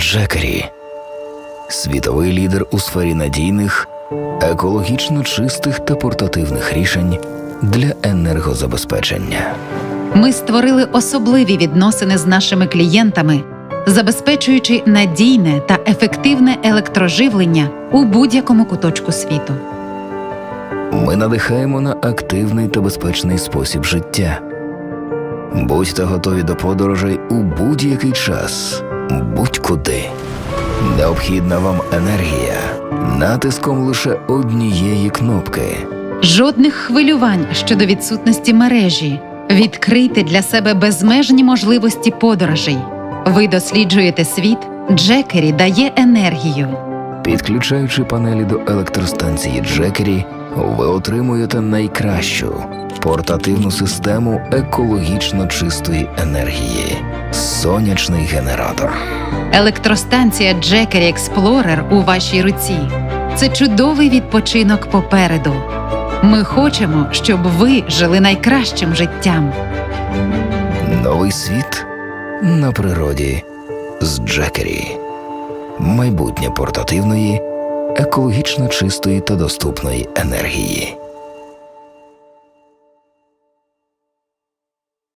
Джекері, світовий лідер у сфері надійних, екологічно чистих та портативних рішень для енергозабезпечення. Ми створили особливі відносини з нашими клієнтами, забезпечуючи надійне та ефективне електроживлення у будь-якому куточку світу. Ми надихаємо на активний та безпечний спосіб життя. Будьте готові до подорожей у будь-який час, будь-куди. Необхідна вам енергія натиском лише однієї кнопки. Жодних хвилювань щодо відсутності мережі. Відкрийте для себе безмежні можливості подорожей. Ви досліджуєте світ, Джекері дає енергію. Підключаючи панелі до електростанції Джекері, ви отримуєте найкращу портативну систему екологічно чистої енергії сонячний генератор. Електростанція Джекері Експлорер у вашій руці. Це чудовий відпочинок попереду. Ми хочемо, щоб ви жили найкращим життям. Новий світ на природі з Джекері. Майбутнє портативної, екологічно чистої та доступної енергії.